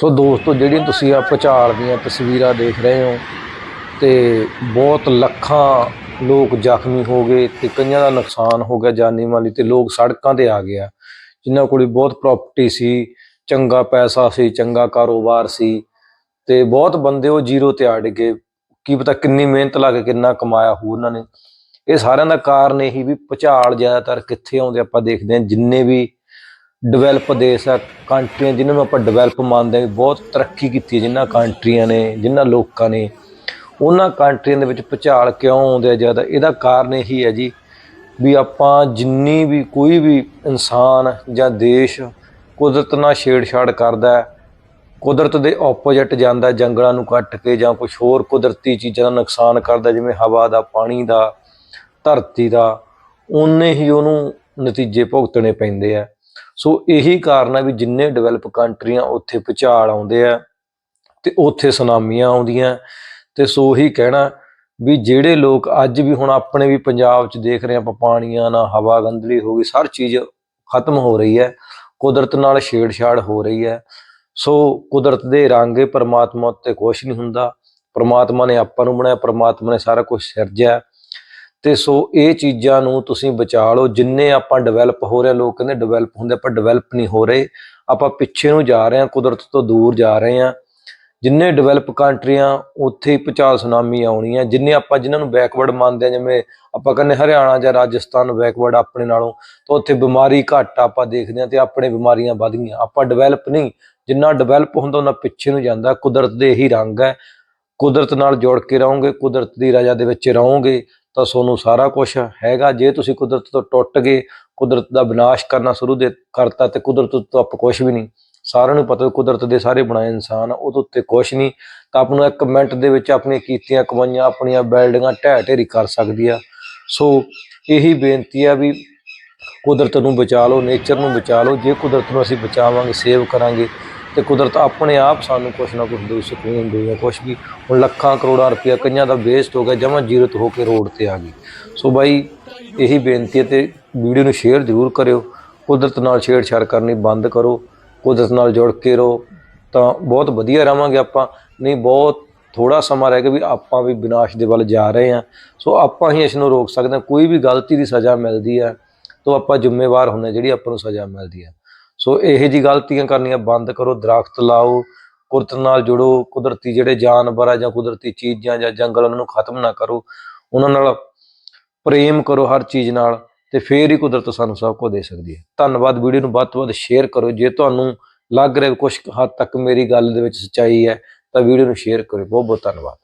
ਸੋ ਦੋਸਤੋ, ਜਿਹੜੀਆਂ ਤੁਸੀਂ ਆ ਭੁਚਾਲ ਦੀਆਂ ਤਸਵੀਰਾਂ ਦੇਖ ਰਹੇ ਹੋ ਤੇ ਬਹੁਤ ਲੱਖਾਂ ਲੋਕ ਜ਼ਖਮੀ ਹੋ ਗਏ ਤੇ ਕਈਆਂ ਦਾ ਨੁਕਸਾਨ ਹੋ ਗਿਆ ਜਾਨੀ ਮਾਲੀ ਤੇ ਲੋਕ ਸੜਕਾਂ ਤੇ ਆ ਗਿਆ। ਆ ਜਿਨ੍ਹਾਂ ਕੋਲ ਬਹੁਤ ਪ੍ਰਾਪਰਟੀ ਸੀ, ਚੰਗਾ ਪੈਸਾ ਸੀ, ਚੰਗਾ ਕਾਰੋਬਾਰ ਸੀ ਤੇ ਬਹੁਤ ਬੰਦੇ ਉਹ ਜ਼ੀਰੋ ਤੇ ਆ ਡਿੱਗੇ। ਕੀ ਪਤਾ ਕਿੰਨੀ ਮਿਹਨਤ ਲਾ ਕੇ ਕਿੰਨਾ ਕਮਾਇਆ ਹੋ ਉਹਨਾਂ ਨੇ। ਇਹ ਸਾਰਿਆਂ ਦਾ ਕਾਰਨ ਇਹੀ ਵੀ ਭੁਚਾਲ ਜ਼ਿਆਦਾਤਰ ਕਿੱਥੇ ਆਉਂਦੇ ਆਪਾਂ ਦੇਖਦੇ ਹਾਂ, ਜਿੰਨੇ ਵੀ ਡਿਵੈਲਪ ਦੇਸ਼ ਆ ਕੰਟਰੀਆਂ ਜਿਨ੍ਹਾਂ ਨੂੰ ਆਪਾਂ ਡਿਵੈਲਪ ਮੰਨਦੇ ਹਾਂ, ਬਹੁਤ ਤਰੱਕੀ ਕੀਤੀ ਹੈ ਜਿਨ੍ਹਾਂ ਕੰਟਰੀਆਂ ਨੇ, ਜਿਨ੍ਹਾਂ ਲੋਕਾਂ ਨੇ। ਉਹਨਾਂ ਕੰਟਰੀਆਂ ਦੇ ਵਿੱਚ ਭੁਚਾਲ ਕਿਉਂ ਆਉਂਦੇ ਆ ਜ਼ਿਆਦਾ? ਇਹਦਾ ਕਾਰਨ ਇਹੀ ਹੈ ਜੀ ਵੀ ਆਪਾਂ ਜਿੰਨੀ ਵੀ ਕੋਈ ਵੀ ਇਨਸਾਨ ਜਾਂ ਦੇਸ਼ ਕੁਦਰਤ ਨਾਲ ਛੇੜਛਾੜ ਕਰਦਾ ਹੈ, ਕੁਦਰਤ ਦੇ ਆਪੋਜ਼ਿਟ ਜਾਂਦਾ, ਜੰਗਲਾਂ ਨੂੰ ਕੱਟ ਕੇ ਜਾਂ ਕੁਝ ਹੋਰ ਕੁਦਰਤੀ ਚੀਜ਼ਾਂ ਦਾ ਨੁਕਸਾਨ ਕਰਦਾ, ਜਿਵੇਂ ਹਵਾ ਦਾ, ਪਾਣੀ ਦਾ, ਧਰਤੀ ਦਾ ਉਨੇ ਹੀ ਉਹਨੂੰ ਨਤੀਜੇ ਭੁਗਤਣੇ ਪੈਂਦੇ ਆ। ਸੋ ਇਹੀ ਕਾਰਨ ਹੈ ਵੀ ਜਿੰਨੇ ਡਿਵੈਲਪ ਕੰਟਰੀਆਂ ਉੱਥੇ ਭੁਚਾਲ ਆਉਂਦੇ ਆ ਤੇ ਉੱਥੇ ਸੁਨਾਮੀਆਂ ਆਉਂਦੀਆਂ। ਤੇ ਸੋ ਹੀ ਕਹਿਣਾ ਵੀ ਜਿਹੜੇ ਲੋਕ ਅੱਜ ਵੀ ਹੁਣ ਆਪਣੇ ਵੀ ਪੰਜਾਬ 'ਚ ਦੇਖ ਰਹੇ ਆਪਾਂ ਪਾਣੀਆਂ ਨਾਲ ਹਵਾ ਗੰਦਲੀ ਹੋ ਗਈ, ਸਾਰ ਚੀਜ਼ ਖਤਮ ਹੋ ਰਹੀ ਹੈ, ਕੁਦਰਤ ਨਾਲ ਛੇੜਛਾੜ ਹੋ ਰਹੀ ਹੈ। ਸੋ ਕੁਦਰਤ ਦੇ ਰੰਗ ਹੈ ਪਰਮਾਤਮਾ ਉੱਤੇ ਕੁਝ ਨਹੀਂ ਹੁੰਦਾ, ਪਰਮਾਤਮਾ ਨੇ ਆਪਾਂ ਨੂੰ ਬਣਾਇਆ, ਪਰਮਾਤਮਾ ਨੇ ਸਾਰਾ ਕੁਝ ਸਿਰਜਿਆ। ਤੇ ਸੋ ਇਹ ਚੀਜ਼ਾਂ ਨੂੰ ਤੁਸੀਂ ਬਚਾ ਲਓ। ਜਿੰਨੇ ਆਪਾਂ ਡਿਵੈਲਪ ਹੋ ਰਹੇ ਹਾਂ, ਲੋਕ ਕਹਿੰਦੇ ਡਿਵੈਲਪ ਹੁੰਦੇ ਆਪਾਂ ਡਿਵੈਲਪ ਨਹੀਂ ਹੋ ਰਹੇ। ਆਪਾਂ ਪਿੱਛੇ ਨੂੰ ਜਾ ਰਹੇ ਹਾਂ ਕੁਦਰਤ ਤੋਂ ਦੂਰ ਜਾ ਰਹੇ ਹਾਂ ਜਿੰਨੇ ਡਿਵੈਲਪ ਕੰਟਰੀਆਂ ਉੱਥੇ ਹੀ ਭੂਚਾਲ ਸੁਨਾਮੀ ਆਉਣੀ ਹੈ ਜਿੰਨੇ ਆਪਾਂ ਜਿਨ੍ਹਾਂ ਨੂੰ ਬੈਕਵਰਡ ਮੰਨਦੇ ਆ ਜਿਵੇਂ ਆਪਾਂ ਕਹਿੰਦੇ ਹਰਿਆਣਾ ਜਾਂ ਰਾਜਸਥਾਨ ਬੈਕਵਰਡ ਆਪਣੇ ਨਾਲੋਂ ਤਾਂ ਉੱਥੇ ਬਿਮਾਰੀ ਘੱਟ ਆਪਾਂ ਦੇਖਦੇ ਹਾਂ ਤੇ ਆਪਣੇ ਬਿਮਾਰੀਆਂ ਵੱਧ ਗਈਆਂ। ਆਪਾਂ ਡਿਵੈਲਪ ਨਹੀਂ। ਜਿੰਨਾ ਡਿਵੈਲਪ ਹੁੰਦਾ ਉਹਨਾਂ ਪਿੱਛੇ ਨੂੰ ਜਾਂਦਾ। ਕੁਦਰਤ ਦੇ ਇਹੀ ਰੰਗ ਹੈ ਕੁਦਰਤ ਨਾਲ ਜੁੜ ਕੇ ਰਹੋਗੇ ਕੁਦਰਤ ਦੀ ਰਜਾ ਦੇ ਵਿੱਚ ਰਹੋਗੇ। ਤਾਂ ਤੁਹਾਨੂੰ ਸਾਰਾ ਕੁਝ ਹੈਗਾ। ਜੇ ਤੁਸੀਂ ਕੁਦਰਤ ਤੋਂ ਟੁੱਟ ਗਏ ਕੁਦਰਤ ਦਾ ਵਿਨਾਸ਼ ਕਰਨਾ ਸ਼ੁਰੂ ਦੇ ਕਰਤਾ ਤੇ ਕੁਦਰਤ ਤੋਂ ਆਪ ਕੁਝ ਵੀ ਨਹੀਂ। ਸਾਰਿਆਂ ਨੂੰ ਪਤਾ ਕੁਦਰਤ ਦੇ ਸਾਰੇ ਬਣਾਏ ਇਨਸਾਨ ਆ, ਉਹਦੇ ਉੱਤੇ ਕੁਝ ਨਹੀਂ। ਤਾਂ ਆਪ ਨੂੰ ਇੱਕ ਮਿੰਟ ਦੇ ਵਿੱਚ ਆਪਣੀਆਂ ਕੀਤੀਆਂ ਕਮਾਈਆਂ ਆਪਣੀਆਂ ਬਿਲਡਿੰਗਾਂ ਢਹਿ ਢੇਰੀ ਕਰ ਸਕਦੀ ਆ। ਸੋ ਇਹੀ ਬੇਨਤੀ ਆ ਵੀ ਕੁਦਰਤ ਨੂੰ ਬਚਾ ਲਓ ਨੇਚਰ ਨੂੰ ਬਚਾ ਲਓ। ਜੇ ਕੁਦਰਤ ਨੂੰ ਅਸੀਂ ਬਚਾਵਾਂਗੇ ਸੇਵ ਕਰਾਂਗੇ ਤੇ ਕੁਦਰਤ ਆਪਣੇ ਆਪ ਸਾਨੂੰ ਕੁਛ ਨਾ ਕੁਛ ਦੇ ਸਕੂਨ ਦੇਗਾ ਕੁਛ ਵੀ। ਹੁਣ ਲੱਖਾਂ ਕਰੋੜਾਂ ਰੁਪਇਆ ਕਈਆਂ ਦਾ ਵੇਸਟ ਹੋ ਗਿਆ, ਜਮਾਂ ਜੀਰਤ ਹੋ ਕੇ ਰੋਡ ਤੇ ਆ ਗਈ। ਸੋ ਬਾਈ, ਇਹੀ ਬੇਨਤੀ ਹੈ ਤੇ ਵੀਡੀਓ ਨੂੰ ਸ਼ੇਅਰ ਜ਼ਰੂਰ ਕਰਿਓ। ਕੁਦਰਤ ਨਾਲ ਛੇੜਛਾੜ ਕਰਨੀ ਬੰਦ ਕਰੋ। ਕੁਦਰਤ ਨਾਲ ਜੁੜ ਕੇ ਰਹੋ। ਤਾਂ ਬਹੁਤ ਵਧੀਆ ਰਵਾਂਗੇ ਆਪਾਂ। ਨਹੀਂ, ਬਹੁਤ ਥੋੜਾ ਸਮਾਂ ਰਹਿ ਗਿਆ ਵੀ ਆਪਾਂ ਵੀ ਵਿਨਾਸ਼ ਦੇ ਵੱਲ ਜਾ ਰਹੇ ਹਾਂ। ਸੋ ਆਪਾਂ ਹੀ ਇਸ ਨੂੰ ਰੋਕ ਸਕਦੇ ਹਾਂ। ਕੋਈ ਵੀ ਗਲਤੀ ਦੀ ਸਜ਼ਾ ਮਿਲਦੀ ਹੈ, ਤਾਂ ਆਪਾਂ ਜ਼ਿੰਮੇਵਾਰ ਹੁੰਦੇ ਹਾਂ ਜਿਹੜੀ ਆਪਾਂ ਨੂੰ ਸਜ਼ਾ ਮਿਲਦੀ ਹੈ। ਸੋ ਇਹੋ ਜੀ ਗਲਤੀਆਂ ਕਰਨੀਆਂ ਬੰਦ ਕਰੋ, ਦਰਖਤ ਲਾਓ, ਕੁਦਰਤ ਨਾਲ ਜੁੜੋ, ਕੁਦਰਤੀ ਜਿਹੜੇ ਜਾਨਵਰ ਆ ਜਾਂ ਕੁਦਰਤੀ ਚੀਜ਼ਾਂ ਜਾਂ ਜੰਗਲ ਉਹਨਾਂ ਨੂੰ ਖਤਮ ਨਾ ਕਰੋ, ਉਹਨਾਂ ਨਾਲ ਪ੍ਰੇਮ ਕਰੋ ਹਰ ਚੀਜ਼ ਨਾਲ ਤੇ ਫੇਰ ਹੀ ਕੁਦਰਤ ਸਾਨੂੰ ਸਭ ਕੁਝ ਦੇ ਸਕਦੀ ਹੈ। ਧੰਨਵਾਦ, ਵੀਡੀਓ ਨੂੰ ਵੱਧ ਤੋਂ ਵੱਧ ਸ਼ੇਅਰ ਕਰੋ। ਜੇ ਤੁਹਾਨੂੰ ਲੱਗ ਰਿਹਾ ਕੁਝ ਹੱਦ ਤੱਕ ਮੇਰੀ ਗੱਲ ਦੇ ਵਿੱਚ ਸੱਚਾਈ ਹੈ, ਤਾਂ ਵੀਡੀਓ ਨੂੰ ਸ਼ੇਅਰ ਕਰੋ ਬਹੁਤ ਬਹੁਤ ਧੰਨਵਾਦ।